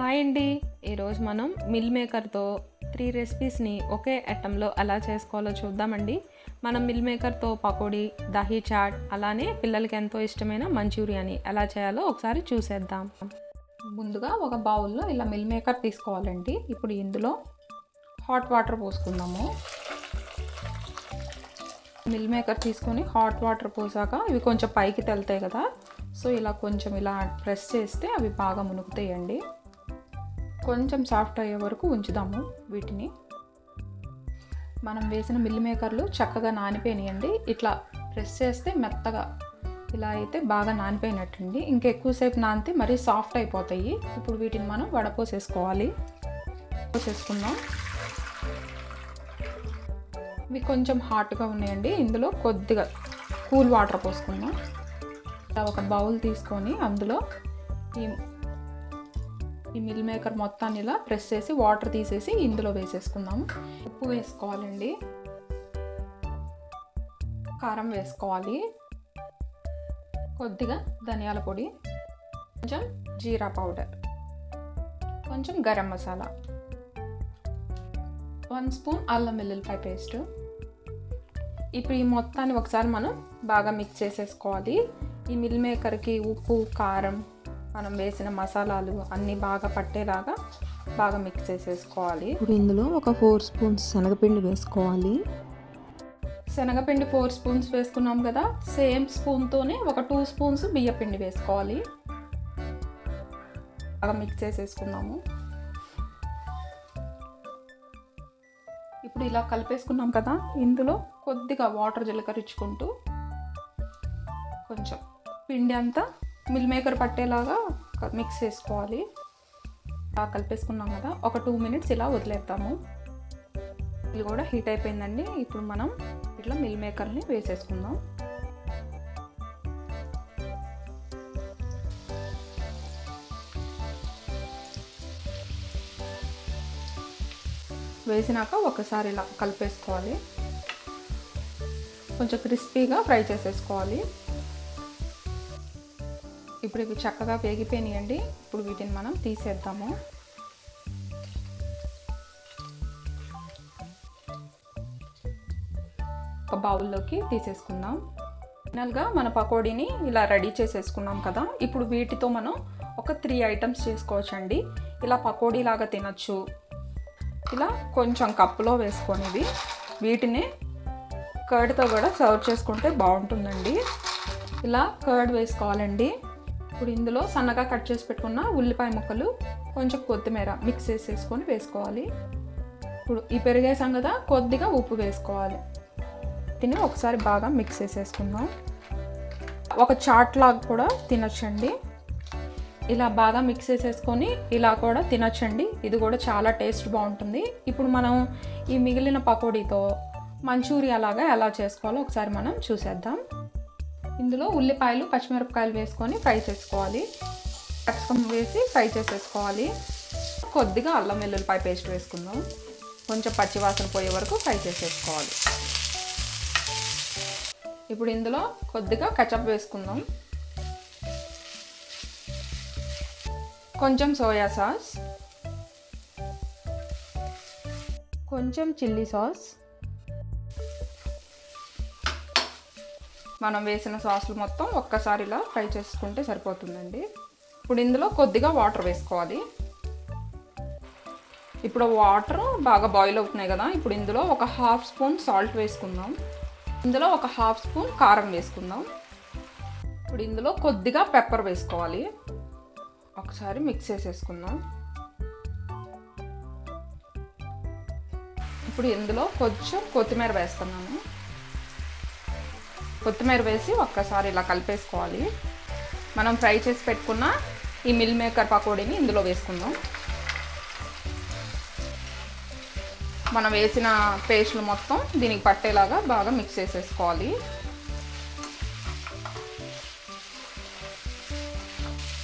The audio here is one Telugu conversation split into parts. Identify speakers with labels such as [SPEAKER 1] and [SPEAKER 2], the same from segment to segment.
[SPEAKER 1] హాయ్ అండి. ఈరోజు మనం మిల్ మేకర్తో త్రీ రెసిపీస్ని ఒకే ఐటంలో ఎలా చేసుకోవాలో చూద్దామండి. మనం మిల్ మేకర్తో పకోడీ దహీ చాట్ అలానే పిల్లలకి ఎంతో ఇష్టమైన మంచూరియాని ఎలా చేయాలో ఒకసారి చూసేద్దాం. ముందుగా ఒక బౌల్లో ఇలా మిల్ మేకర్ తీసుకోవాలండి. ఇప్పుడు ఇందులో హాట్ వాటర్ పోసుకుందాము. మిల్ మేకర్ తీసుకొని హాట్ వాటర్ పోసాక ఇవి కొంచెం పైకి తెలుతాయి కదా. సో ఇలా కొంచెం ఇలా ప్రెస్ చేస్తే అవి బాగా మునుగుతాయండి. కొంచెం సాఫ్ట్ అయ్యే వరకు ఉంచుదాము వీటిని. మనం వేసిన మిల్ మేకర్లు చక్కగా నానిపోయినాయండి. ఇట్లా ప్రెస్ చేస్తే మెత్తగా ఇలా అయితే బాగా నానిపోయినట్టుంది ఇంకా ఎక్కువసేపు నానితే మరీ సాఫ్ట్ అయిపోతాయి. ఇప్పుడు వీటిని మనం వడపోసేసుకోవాలి. పోసేసుకుందాం ఇవి కొంచెం హాట్గా ఉన్నాయండి. ఇందులో కొద్దిగా కూల్ వాటర్ పోసుకుందాం. ఒక బౌల్ తీసుకొని అందులో ఈ ఈ మిల్ మేకర్ మొత్తాన్ని ఇలా ప్రెస్ చేసి వాటర్ తీసేసి ఇందులో వేసేసుకుందాం ఉప్పు వేసుకోవాలండి. కారం వేసుకోవాలి. కొద్దిగా ధనియాల పొడి కొంచెం జీరా పౌడర్ కొంచెం గరం మసాలా వన్ స్పూన్ అల్లం వెల్లుల్లిపాయ పేస్ట్. ఇప్పుడు ఈ మొత్తాన్ని ఒకసారి మనం బాగా మిక్స్ చేసేసుకోవాలి. ఈ మిల్ మేకర్కి ఉప్పు కారం మనం వేసిన మసాలాలు అన్నీ బాగా పట్టేలాగా బాగా మిక్స్ చేసేసుకోవాలి.
[SPEAKER 2] ఇప్పుడు ఇందులో ఒక ఫోర్ స్పూన్స్ శనగపిండి వేసుకోవాలి.
[SPEAKER 1] శనగపిండి ఫోర్ స్పూన్స్ వేసుకున్నాం కదా సేమ్ స్పూన్తోనే ఒక టూ స్పూన్స్ బియ్యపిండి వేసుకోవాలి. బాగా మిక్స్ చేసేసుకున్నాము. ఇప్పుడు ఇలా కలిపేసుకున్నాం కదా ఇందులో కొద్దిగా వాటర్ జీలకరించుకుంటూ కొంచెం పిండి అంతా మిల్ మేకర్ పట్టేలాగా మిక్స్ చేసుకోవాలి. ఇలా కలిపేసుకున్నాం కదా ఒక టూ మినిట్స్ ఇలా వదిలేద్దాము. ఇది కూడా హీట్ అయిపోయిందండి. ఇప్పుడు మనం ఇట్లా మిల్ మేకర్ని వేసేసుకుందాం. వేసినాక ఒకసారి ఇలా కలిపేసుకోవాలి. కొంచెం క్రిస్పీగా ఫ్రై చేసేసుకోవాలి. ఇప్పుడు ఇవి చక్కగా వేగిపోయినాయండి. ఇప్పుడు వీటిని మనం తీసేద్దాము. ఒక బౌల్లోకి తీసేసుకుందాం. ఫైనల్గా మన పకోడీని ఇలా రెడీ చేసేసుకున్నాం కదా. ఇప్పుడు వీటితో మనం ఒక త్రీ ఐటమ్స్ చేసుకోవచ్చండి. ఇలా పకోడీ లాగా తినచ్చు. ఇలా కొంచెం కప్పులో వేసుకొనివి వీటిని కర్డ్తో కూడా సర్వ్ చేసుకుంటే బాగుంటుందండి. ఇలా కర్డ్ వేసుకోవాలండి. ఇప్పుడు ఇందులో సన్నగా కట్ చేసి పెట్టుకున్న ఉల్లిపాయ ముక్కలు కొంచెం కొత్తిమీర మిక్స్ చేసేసుకొని వేసుకోవాలి. ఇప్పుడు ఈ పెరిగేసాం కదా కొద్దిగా ఉప్పు వేసుకోవాలి. తిని ఒకసారి బాగా మిక్స్ చేసేసుకుందాం. ఒక చాట్ లాగా కూడా తినచ్చండి. ఇలా బాగా మిక్స్ చేసేసుకొని ఇలా కూడా తినచ్చండి. ఇది కూడా చాలా టేస్ట్ బాగుంటుంది. ఇప్పుడు మనం ఈ మిగిలిన పకోడీతో మంచూరియా లాగా ఎలా చేసుకోవాలో ఒకసారి మనం చూసేద్దాం. ఇందులో ఉల్లిపాయలు పచ్చిమిరపకాయలు వేసుకొని ఫ్రై చేసుకోవాలి. క్యాప్సికమ్ వేసి ఫ్రై చేసేసుకోవాలి. కొద్దిగా అల్లం వెల్లుల్లిపాయ పేస్ట్ వేసుకుందాం. కొంచెం పచ్చివాసన పోయే వరకు ఫ్రై చేసేసుకోవాలి. ఇప్పుడు ఇందులో కొద్దిగా కచప్ వేసుకుందాం. కొంచెం సోయా సాస్ కొంచెం చిల్లీ సాస్ మనం వేసిన సాస్లు మొత్తం ఒక్కసారి ఇలా ఫ్రై చేసుకుంటే సరిపోతుందండి. ఇప్పుడు ఇందులో కొద్దిగా వాటర్ వేసుకోవాలి. ఇప్పుడు వాటర్ బాగా బాయిల్ అవుతున్నాయి కదా ఇప్పుడు ఇందులో ఒక హాఫ్ స్పూన్ సాల్ట్ వేసుకుందాం. ఇందులో ఒక హాఫ్ స్పూన్ కారం వేసుకుందాం. ఇప్పుడు ఇందులో కొద్దిగా పెప్పర్ వేసుకోవాలి. ఒకసారి మిక్స్ చేసేసుకుందాం. ఇప్పుడు ఇందులో కొంచెం కొత్తిమీర వేస్తున్నాను. కొత్తిమీర వేసి ఒక్కసారి ఇలా కలిపేసుకోవాలి. మనం ఫ్రై చేసి పెట్టుకున్న ఈ మిల్ మేకర్ పకోడీని ఇందులో వేసుకుందాం. మనం వేసిన పేస్ట్లు మొత్తం దీనికి పట్టేలాగా బాగా మిక్స్ చేసేసుకోవాలి.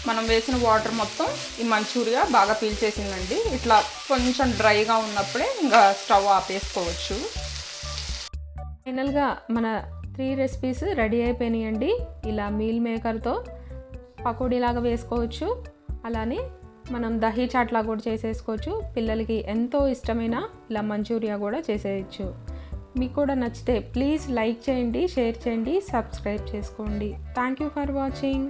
[SPEAKER 1] మనం వేసిన వాటర్ మొత్తం ఈ మంచూరియా బాగా పీల్చేసిందండి. ఇట్లా కొంచెం డ్రైగా ఉన్నప్పుడే ఇంకా స్టవ్ ఆపేసుకోవచ్చు. ఫైనల్గా మన త్రీ రెసిపీస్ రెడీ అయిపోయినాయండి. ఇలా మీల్ మేకర్తో పకోడీలాగా వేసుకోవచ్చు. అలానే మనం దహీ చాట్లా కూడా చేసేసుకోవచ్చు. పిల్లలకి ఎంతో ఇష్టమైన ఇలా మంచూరియా కూడా చేసేయచ్చు. మీకు కూడా నచ్చితే ప్లీజ్ లైక్ చేయండి షేర్ చేయండి సబ్స్క్రైబ్ చేసుకోండి. Thank you for watching.